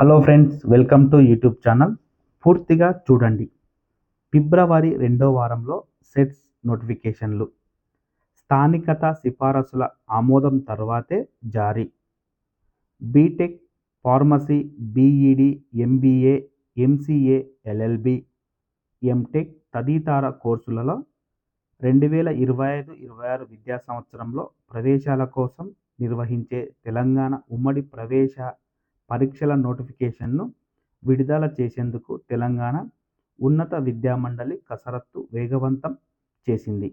Hello friends welcome to YouTube channel పూర్తిగా చూడండి. ఫిబ్రవరి రెండో వారంలో సెట్స్ నోటిఫికేషన్లు స్థానికత సిఫారసుల ఆమోదం తర్వాతే జారీ. BTech pharmacy BEd MBA MCA LLB MTech తదితర కోర్సులలో రెండు వేల ఇరవై ఐదు ఇరవై ఆరు విద్యా సంవత్సరంలో ప్రవేశాల కోసం నిర్వహించే తెలంగాణ ఉమ్మడి ప్రవేశ పరీక్షల నోటిఫికేషన్ను విడుదల చేసేందుకు తెలంగాణ ఉన్నత విద్యామండలి కసరత్తు వేగవంతం చేసింది.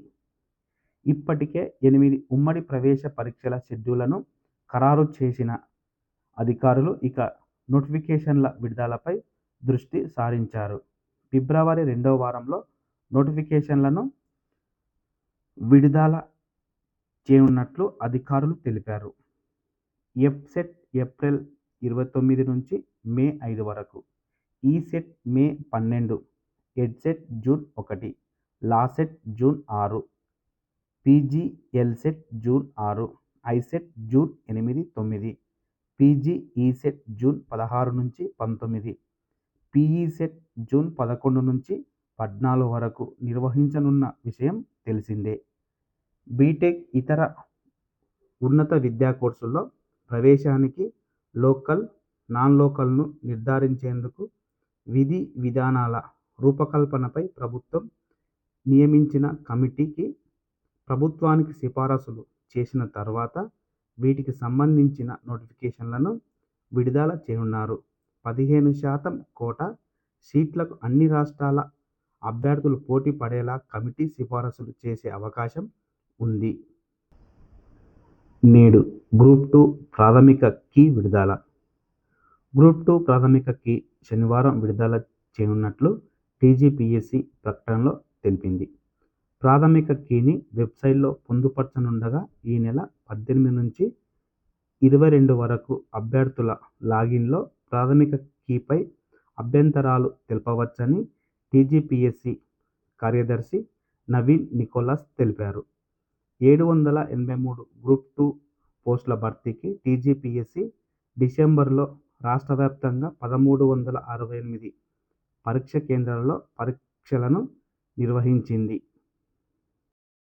ఇప్పటికే ఎనిమిది ఉమ్మడి ప్రవేశ పరీక్షల షెడ్యూళ్ళను ఖరారు చేసిన అధికారులు ఇక నోటిఫికేషన్ల విడుదలపై దృష్టి సారించారు. ఫిబ్రవరి రెండవ వారంలో నోటిఫికేషన్లను విడుదల చేయనున్నట్లు అధికారులు తెలిపారు. ఎఫ్సెట్ ఏప్రిల్ ఇరవై తొమ్మిది నుంచి మే ఐదు వరకు. ఈసెట్ మే పన్నెండు ఎడ్సెట్ జూన్ ఒకటి లాసెట్ జూన్ ఆరు పీజీఎల్సెట్ జూన్ ఆరు ఐసెట్ జూన్ ఎనిమిది తొమ్మిది పీజీ ఈసెట్ జూన్ పదహారు నుంచి పంతొమ్మిది పీఈసెట్ జూన్ పదకొండు నుంచి పద్నాలుగు వరకు నిర్వహించనున్న విషయం తెలిసిందే. బీటెక్ ఇతర ఉన్నత విద్యా కోర్సుల్లో ప్రవేశానికి లోకల్ నాన్ లోకల్ను నిర్ధారించేందుకు విధి విధానాల రూపకల్పనపై ప్రభుత్వం నియమించిన కమిటీకి ప్రభుత్వానికి సిఫారసులు చేసిన తర్వాత వీటికి సంబంధించిన నోటిఫికేషన్లను విడుదల చేయనున్నారు. పదిహేను శాతం కోట సీట్లకు అన్ని రాష్ట్రాల అభ్యర్థులు పోటీ పడేలా కమిటీ సిఫారసులు చేసే అవకాశం ఉంది. నేడు గ్రూప్ టూ ప్రాథమిక కీ విడుదల. గ్రూప్ టూ ప్రాథమిక కీ శనివారం విడుదల చేయనున్నట్లు టీజీపీఎస్సీ ప్రకటనలో తెలిపింది. ప్రాథమిక కీని వెబ్సైట్లో పొందుపరచనుండగా ఈ నెల పద్దెనిమిది నుంచి ఇరవై రెండు వరకు అభ్యర్థుల లాగిన్లో ప్రాథమిక కీపై అభ్యంతరాలు తెలుపవచ్చని టీజీపీఎస్సీ కార్యదర్శి నవీన్ నికోలస్ తెలిపారు. ఏడు వందల ఎనభై మూడు గ్రూప్ టూ పోస్టుల భర్తీకి టీజీపీఎస్సీ డిసెంబర్లో రాష్ట్ర వ్యాప్తంగా పదమూడు వందల అరవై ఎనిమిది పరీక్ష కేంద్రాల్లో పరీక్షలను నిర్వహించింది.